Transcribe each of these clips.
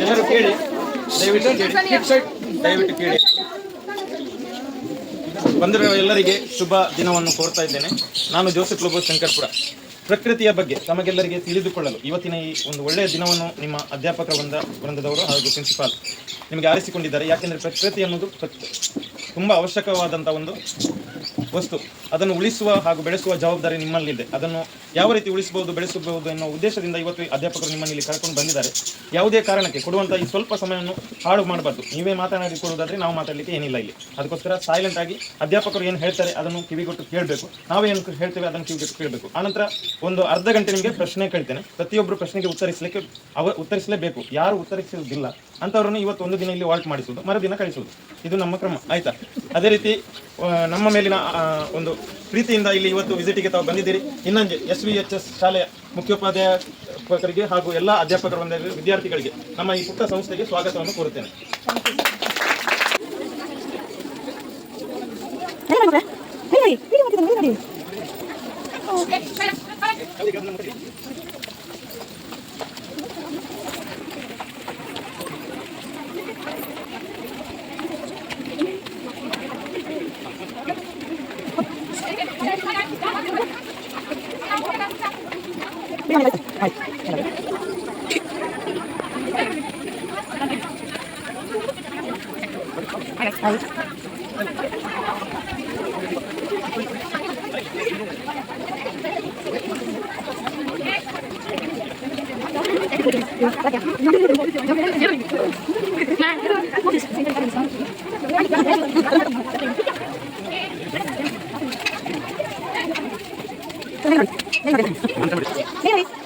ಎಲ್ಲರೂ ಕೇಳಿ ದಯವಿಟ್ಟು ದಯವಿಟ್ಟು ಕೇಳಿ ಬಂದಿರೋ ಎಲ್ಲರಿಗೆ ಶುಭ ದಿನವನ್ನು ಕೋರ್ತಾ ಇದ್ದೇನೆ. ನಾನು ಜೋಸೆಫ್ ಲೋಬೋ ಶಂಕರ್ಪುರ ಪ್ರಕೃತಿಯ ಬಗ್ಗೆ ತಮಗೆಲ್ಲರಿಗೆ ತಿಳಿದುಕೊಳ್ಳಲು ಇವತ್ತಿನ ಈ ಒಂದು ಒಳ್ಳೆಯ ದಿನವನ್ನು ನಿಮ್ಮ ಅಧ್ಯಾಪಕ ವೃಂದ ವೃಂದದವರು ಹಾಗೂ ಪ್ರಿನ್ಸಿಪಾಲ್ ನಿಮಗೆ ಆರಿಸಿಕೊಂಡಿದ್ದಾರೆ. ಯಾಕೆಂದರೆ ಪ್ರಕೃತಿ ಅನ್ನೋದು ತುಂಬ ಅವಶ್ಯಕವಾದಂಥ ಒಂದು ವಸ್ತು, ಅದನ್ನು ಉಳಿಸುವ ಹಾಗೂ ಬೆಳೆಸುವ ಜವಾಬ್ದಾರಿ ನಿಮ್ಮಲ್ಲಿದೆ. ಅದನ್ನು ಯಾವ ರೀತಿ ಉಳಿಸಬಹುದು, ಬೆಳೆಸಬಹುದು ಎನ್ನುವ ಉದ್ದೇಶದಿಂದ ಇವತ್ತು ಅಧ್ಯಾಪಕರು ನಿಮ್ಮಲ್ಲಿ ಕರ್ಕೊಂಡು ಬಂದಿದ್ದಾರೆ. ಯಾವುದೇ ಕಾರಣಕ್ಕೆ ಕೊಡುವಂತಹ ಈ ಸ್ವಲ್ಪ ಸಮಯವನ್ನು ಹಾಳು ಮಾಡಬಾರ್ದು. ನೀವೇ ಮಾತನಾಡಿ ಕೊಡುವುದಾದ್ರೆ ನಾವು ಮಾತಾಡಲಿಕ್ಕೆ ಏನಿಲ್ಲ ಇಲ್ಲಿ. ಅದಕ್ಕೋಸ್ಕರ ಸೈಲೆಂಟ್ ಆಗಿ ಅಧ್ಯಾಪಕರು ಏನು ಹೇಳ್ತಾರೆ ಅದನ್ನು ಕಿವಿಗೊಟ್ಟು ಕೇಳಬೇಕು. ನಾವೇನು ಹೇಳ್ತೇವೆ ಅದನ್ನು ಕಿವಿಗೊಟ್ಟು ಕೇಳಬೇಕು. ಆನಂತರ ಒಂದು ಅರ್ಧ ಗಂಟೆ ನಿಮಗೆ ಪ್ರಶ್ನೆ ಕೇಳ್ತೇನೆ. ಪ್ರತಿಯೊಬ್ಬರು ಪ್ರಶ್ನೆಗೆ ಉತ್ತರಿಸಲಿಕ್ಕೆ ಅವ, ಉತ್ತರಿಸಲೇಬೇಕು. ಯಾರು ಉತ್ತರಿಸುವುದಿಲ್ಲ ಅಂಥವ್ರನ್ನು ಇವತ್ತು ಒಂದು ದಿನ ಇಲ್ಲಿ ವಾಲ್ಟ್ ಮಾಡಿಸುವುದು, ಮರುದಿನ ಕಳಿಸುವುದು. ಇದು ನಮ್ಮ ಕ್ರಮ. ಆಯ್ತಾ? ಅದೇ ರೀತಿ ನಮ್ಮ ಮೇಲಿನ ಒಂದು ಪ್ರೀತಿಯಿಂದ ಇಲ್ಲಿ ಇವತ್ತು ವಿಸಿಟಿಗೆ ತಾವು ಬಂದಿದ್ದೀರಿ ಇನ್ನೊಂದು ಎಸ್ ವಿ ಎಚ್ ಎಸ್ ಶಾಲೆಯ ಮುಖ್ಯೋಪಾಧ್ಯಾಯಕರಿಗೆ ಹಾಗೂ ಎಲ್ಲ ಅಧ್ಯಾಪಕರ ವಿದ್ಯಾರ್ಥಿಗಳಿಗೆ ನಮ್ಮ ಈ ಪುಟ್ಟ ಸಂಸ್ಥೆಗೆ ಸ್ವಾಗತವನ್ನು ಕೋರುತ್ತೇನೆ はい。はい。は。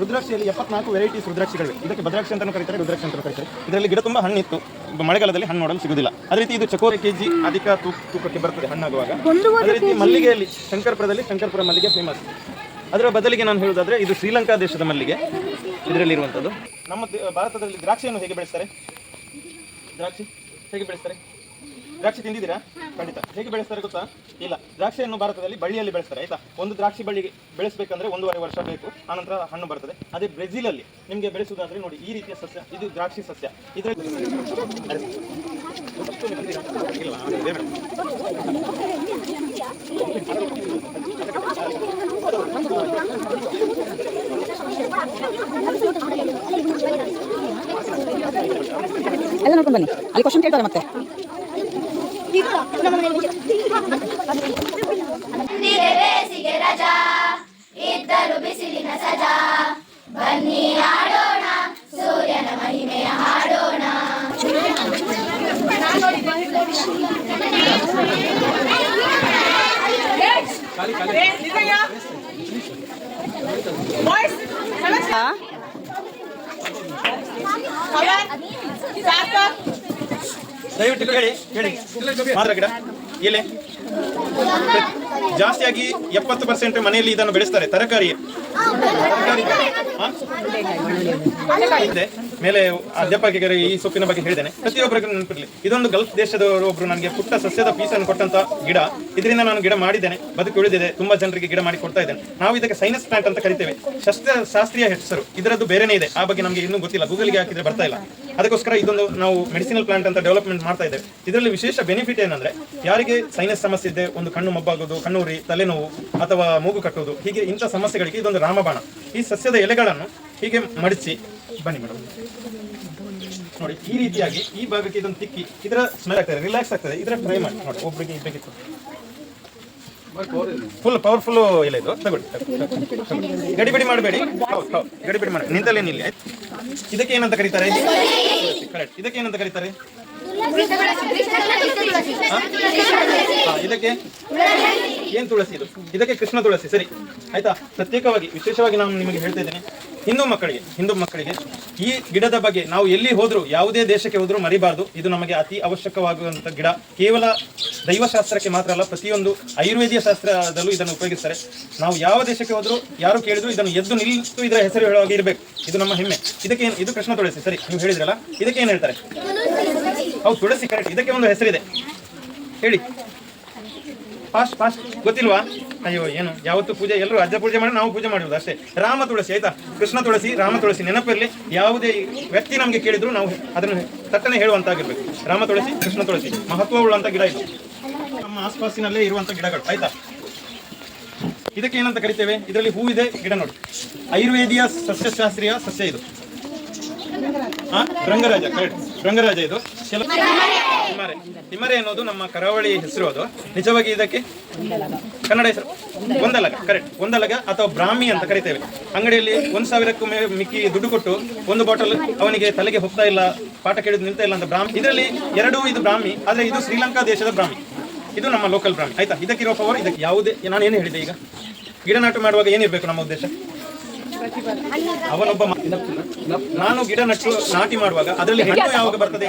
ರುದ್ರಾಕ್ಷಿಯಲ್ಲಿ ಎಪ್ಪತ್ನಾಲ್ಕು ವೆರೈಟೀಸ್ ರುದ್ರಾಕ್ಷಿಗಳಿವೆ. ಇದಕ್ಕೆ ಭದ್ರಾಕ್ಷಿ ಅಂತಲೂ ಕರೀತಾರೆ ರುದ್ರಾಕ್ಷಿ ಅಂತ ಕರೀತಾರೆ. ಇದರಲ್ಲಿ ಗಿಡ ತುಂಬ ಹಣ್ಣಿತ್ತು. ಮಳೆಗಾಲದಲ್ಲಿ ಹಣ್ಣು ನೋಡಲು ಸಿಗುವುದಿಲ್ಲ ಅದೇ ರೀತಿ ಇದು ಚಕೋರಿ ಕೆಜಿ ಅಧಿಕ ತೂಕ ತೂಕಕ್ಕೆ ಬರ್ತದೆ ಹಣ್ಣಾಗುವಾಗ. ಅದೇ ರೀತಿ ಮಲ್ಲಿಗೆಯಲ್ಲಿ ಶಂಕರ್ಪುರದಲ್ಲಿ ಶಂಕರ್ಪುರ ಮಲ್ಲಿಗೆ ಫೇಮಸ್ ಅದರ ಬದಲಿಗೆ ನಾನು ಹೇಳುವುದಾದ್ರೆ ಇದು ಶ್ರೀಲಂಕಾ ದೇಶದ ಮಲ್ಲಿಗೆ. ಇದರಲ್ಲಿ ಇರುವಂಥದ್ದು ನಮ್ಮ ಭಾರತದಲ್ಲಿ ದ್ರಾಕ್ಷಿಯನ್ನು ಹೇಗೆ ಬೆಳೆಸ್ತಾರೆ? ದ್ರಾಕ್ಷಿ ಹೇಗೆ ಬೆಳೆಸ್ತಾರೆ? ದ್ರಾಕ್ಷಿ ತಿಂದಿದ್ದೀರಾ? ಖಂಡಿತ. ಹೇಗೆ ಬೆಳೆಸ್ತಾರೆ ಗೊತ್ತಾ? ಇಲ್ಲ. ದ್ರಾಕ್ಷಿಯನ್ನು ಭಾರತದಲ್ಲಿ ಬಳ್ಳಿಯಲ್ಲಿ ಬೆಳೆಸ್ತಾರೆ, ಆಯ್ತಾ? ಒಂದು ದ್ರಾಕ್ಷಿ ಬಳ್ಳಿಗೆ ಬೆಳೆಸಬೇಕಂದ್ರೆ ಒಂದೂವರೆ ವರ್ಷ ಬೇಕು, ಆನಂತರ ಹಣ್ಣು ಬರ್ತದೆ. ಅದೇ ಬ್ರೆಜಿಲಲ್ಲಿ ನಿಮಗೆ ಬೆಳೆಸುವುದಾದ್ರೆ ನೋಡಿ, ಈ ರೀತಿಯ ಸಸ್ಯ, ಇದು ದ್ರಾಕ್ಷಿ ಸಸ್ಯ. ಇದರಲ್ಲಿ ಇಲ್ವಾ? ಇದೆ ಮೇಡಮ್. ಎಲ್ಲ ಬನ್ನಿ. ಅಲ್ಲಿ ಕ್ವಶನ್ ಕೇಳ್ತಾರೆ ಮತ್ತೆ. ಬಿಸಿಲಿನ ಸಜಾ. ಬನ್ನಿ ಆಡೋಣ ಸೂರ್ಯನ ಮಹಿಮೆಯ ದಯವಿಟ್ಟು ಹೇಳಿ ಹೇಳಿ ಮಾತ್ರ ಗಿಡ ಎಲೆ ಜಾಸ್ತಿಯಾಗಿ ಎಪ್ಪತ್ತು ಪರ್ಸೆಂಟ್ ಮನೆಯಲ್ಲಿ ಇದನ್ನು ಬೆಳೆಸ್ತಾರೆ, ತರಕಾರಿ. ಮೇಲೆ ಅಧ್ಯಾಪಕರಿಗೆ ಈ ಸೊಪ್ಪಿನ ಬಗ್ಗೆ ಹೇಳಿದ್ದೇನೆ. ಪ್ರತಿಯೊಬ್ಬರಿಗೂ ನೆನಪಿರಲಿ. ಇದೊಂದು ಗಲ್ಫ್ ದೇಶದವರು ಒಬ್ರು ನನಗೆ ಪುಟ್ಟ ಸಸ್ಯದ ಪೀಸನ್ನು ಕೊಟ್ಟಂತ ಗಿಡ. ಇದರಿಂದ ನಾನು ಗಿಡ ಮಾಡಿದ್ದೇನೆ. ಬದುಕು ಉಳಿದಿದೆ. ತುಂಬಾ ಜನರಿಗೆ ಗಿಡ ಮಾಡಿ ಕೊಡ್ತಾ ಇದ್ದೇನೆ. ನಾವು ಇದಕ್ಕೆ ಸೈನಸ್ ಪ್ಲಾಂಟ್ ಅಂತ ಕರಿತೇವೆ. ಶಸ್ತ್ರ ಶಾಸ್ತ್ರೀಯ ಹೆಸರು. ಇದರದ್ದು ಬೇರೆನೇ ಇದೆ. ಆ ಬಗ್ಗೆ ನಮಗೆ ಇನ್ನೂ ಗೊತ್ತಿಲ್ಲ. ಗೂಗಲ್ಗೆ ಹಾಕಿದ್ರೆ ಬರ್ತಾ ಇಲ್ಲ. ಅದಕ್ಕೋಸ್ಕರ ಇದೊಂದು ನಾವು ಮೆಡಿಸಿನಲ್ ಪ್ಲಾಂಟ್ ಅಂತ ಡೆವಲಪ್ಮೆಂಟ್ ಮಾಡ್ತಾ ಇದ್ದೇವೆ. ಇದರಲ್ಲಿ ವಿಶೇಷ ಬೆನಿಫಿಟ್ ಏನಂದ್ರೆ, ಯಾರಿಗೆ ಸೈನಸ್ ಸಮಸ್ಯೆ ಇದೆ ಒಂದು ಕಣ್ಣು ಮಬ್ಬಾಗೋದು, ಕಣ್ಣೂರಿ, ತಲೆನೋವು ಅಥವಾ ಮೂಗು ಕಟ್ಟುವುದು ಹೀಗೆ ಇಂಥ ಸಮಸ್ಯೆಗಳಿಗೆ ಇದೊಂದು ರಾಮಬಾಣ. ಈ ಸಸ್ಯದ ಎಲೆಗಳನ್ನು ಹೀಗೆ ಮಡಚಿ, ಬನ್ನಿ ಮೇಡಮ್. ನೋಡಿ, ಈ ರೀತಿಯಾಗಿ ಈ ಭಾಗಕ್ಕೆ ಇದೊಂದು ತಿಕ್ಕಿ, ಇದರ ಸ್ಮೆಲ್ ಆಗ್ತದೆ ರಿಲ್ಯಾಕ್ಸ್ ಆಗ್ತದೆ ಇದರ ಟ್ರೈ ಮಾಡಿ. ನೋಡಿ ಒಬ್ಬರಿಗೆ ಇಬ್ಬರಿಗೆ ಫುಲ್ ಪವರ್ಫುಲ್ ಇಲ್ಲ ಇದು. ತಗೊಳ್ಳಿ. ಗಡಿಬಿಡಿ ಮಾಡಬೇಡಿ. ಗಡಿಬಿಡಿ ಮಾಡಿ. ನಿಂತಲೇ ನಿಲ್ಲಿ ಆಯ್ತು. ಇದಕ್ಕೆ ಏನಂತ ಕರೀತಾರೆ? ಕರೆಕ್ಟ್ ಇದಕ್ಕೆ ಏನಂತ ಕರೀತಾರೆ? ಇದಕ್ಕೆ ಏನ್ ತುಳಸಿ ಇದು? ಇದಕ್ಕೆ ಕೃಷ್ಣ ತುಳಸಿ, ಸರಿ. ಆಯ್ತಾ? ಪ್ರತ್ಯೇಕವಾಗಿ, ವಿಶೇಷವಾಗಿ ನಾನು ನಿಮಗೆ ಹೇಳ್ತಾ ಇದ್ದೇನೆ. ಹಿಂದೂ ಮಕ್ಕಳಿಗೆ ಹಿಂದೂ ಮಕ್ಕಳಿಗೆ ಈ ಗಿಡದ ಬಗ್ಗೆ ನಾವು ಎಲ್ಲಿ ಹೋದರೂ, ಯಾವುದೇ ದೇಶಕ್ಕೆ ಹೋದರೂ ಮರಿಬಾರ್ದು. ಇದು ನಮಗೆ ಅತಿ ಅವಶ್ಯಕವಾಗುವಂತ ಗಿಡ. ಕೇವಲ ದೈವಶಾಸ್ತ್ರಕ್ಕೆ ಮಾತ್ರ ಅಲ್ಲ, ಪ್ರತಿಯೊಂದು ಆಯುರ್ವೇದಿಯ ಶಾಸ್ತ್ರದಲ್ಲೂ ಇದನ್ನು ಉಪಯೋಗಿಸ್ತಾರೆ. ನಾವು ಯಾವ ದೇಶಕ್ಕೆ ಹೋದರೂ, ಯಾರು ಕೇಳಿದ್ರು ಇದನ್ನು ಎದ್ದು ನಿಲ್ಲಿಸ್ತು ಇದರ ಹೆಸರು ಹೇಳುವಾಗ ಇರಬೇಕು. ಇದು ನಮ್ಮ ಹೆಮ್ಮೆ. ಇದಕ್ಕೆ ಏನು, ಇದು ಕೃಷ್ಣ ತುಳಸಿ. ಸರಿ, ನೀವು ಹೇಳಿದ್ರಲ್ಲ, ಇದಕ್ಕೆ ಏನು ಹೇಳ್ತಾರೆ? ಹೌದು, ತುಳಸಿ, ಕರೆಕ್ಟ್. ಇದಕ್ಕೆ ಒಂದು ಹೆಸರಿದೆ. ಹೇಳಿ. ಫಾಸ್ಟ್ ಫಾಸ್ಟ್ ಗೊತ್ತಿಲ್ವಾ? ಅಯ್ಯೋ, ಏನು? ಯಾವತ್ತು ಪೂಜೆ, ಎಲ್ಲರೂ ಅಜ್ಜ ಪೂಜೆ ಮಾಡಿ ನಾವು ಪೂಜೆ ಮಾಡಿರೋದು ಅಷ್ಟೇ. ರಾಮ ತುಳಸಿ, ಆಯ್ತಾ? ಕೃಷ್ಣ ತುಳಸಿ, ರಾಮ ತುಳಸಿ ನೆನಪಿರಲಿ. ಯಾವುದೇ ವ್ಯಕ್ತಿ ನಮಗೆ ಕೇಳಿದ್ರು ನಾವು ಅದನ್ನು ತಟ್ಟನೆ ಹೇಳುವಂತಾಗಿರ್ಬೇಕು. ರಾಮ ತುಳಸಿ, ಕೃಷ್ಣ ತುಳಸಿ ಮಹತ್ವವುಳ್ಳಂತ ಗಿಡ ಇದು. ನಮ್ಮ ಆಸ್ಪಾಸಿನಲ್ಲೇ ಇರುವಂತ ಗಿಡಗಳು, ಆಯ್ತಾ? ಇದಕ್ಕೆ ಏನಂತ ಕರಿತೇವೆ? ಇದರಲ್ಲಿ ಹೂವಿದೆ ಗಿಡ ನೋಡಿ. ಆಯುರ್ವೇದಿಯ ಸಸ್ಯಶಾಸ್ತ್ರೀಯ ಸಸ್ಯ ಇದು. ರಂಗರಾಜ ಕರೆಕ್ಟ್ ರಂಗರಾಜ ಇದು. ತಿಮ್ಮರೆ ಅನ್ನೋದು ನಮ್ಮ ಕರಾವಳಿ ಹೆಸರು ಅದು. ನಿಜವಾಗಿ ಇದಕ್ಕೆ? ಕನ್ನಡ ಹೆಸರು. ಒಂದಲಗ ಕರೆಕ್ಟ್ ಒಂದಲಗ ಅಥವಾ ಬ್ರಾಹ್ಮಿ ಅಂತ ಕರಿತೇವೆ. ಅಂಗಡಿಯಲ್ಲಿ ಒಂದ್ ಸಾವಿರಕ್ಕೂ ಮಿಕ್ಕಿ ದುಡ್ಡು ಕೊಟ್ಟು ಒಂದು ಬಾಟಲ್ ಅವನಿಗೆ ತಲೆಗೆ ಹೋಗ್ತಾ ಇಲ್ಲ, ಪಾಠ ಕೇಳಿದ್ ನಿಂತ ಇಲ್ಲ ಅಂತ ಬ್ರಾಹ್ಮಿ. ಇದರಲ್ಲಿ ಎರಡು ಇದು ಬ್ರಾಹ್ಮಿ, ಆದ್ರೆ ಇದು ಶ್ರೀಲಂಕಾ ದೇಶದ ಬ್ರಾಹ್ಮಿ. ಇದು ನಮ್ಮ ಲೋಕಲ್ ಬ್ರಾಹ್ಮಿ. ಆಯ್ತಾ? ಇದಕ್ಕಿರೋ ಪವರ್ ಇದಕ್ಕೆ ಯಾವುದೇ ನಾನು ಏನು ಹೇಳಿದೆ ಈಗ? ಗಿಡ ನಾಟು ಮಾಡುವಾಗ ಏನಿರ್ಬೇಕು ನಮ್ಮ ಉದ್ದೇಶ? ಅವನೊಬ್ಬ ನಾನು ಗಿಡ ನಟ್ಟು ನಾಟಿ ಮಾಡುವಾಗ ಅದರಲ್ಲಿ ಹೆಣ್ಣು ಯಾವಾಗ ಬರ್ತದೆ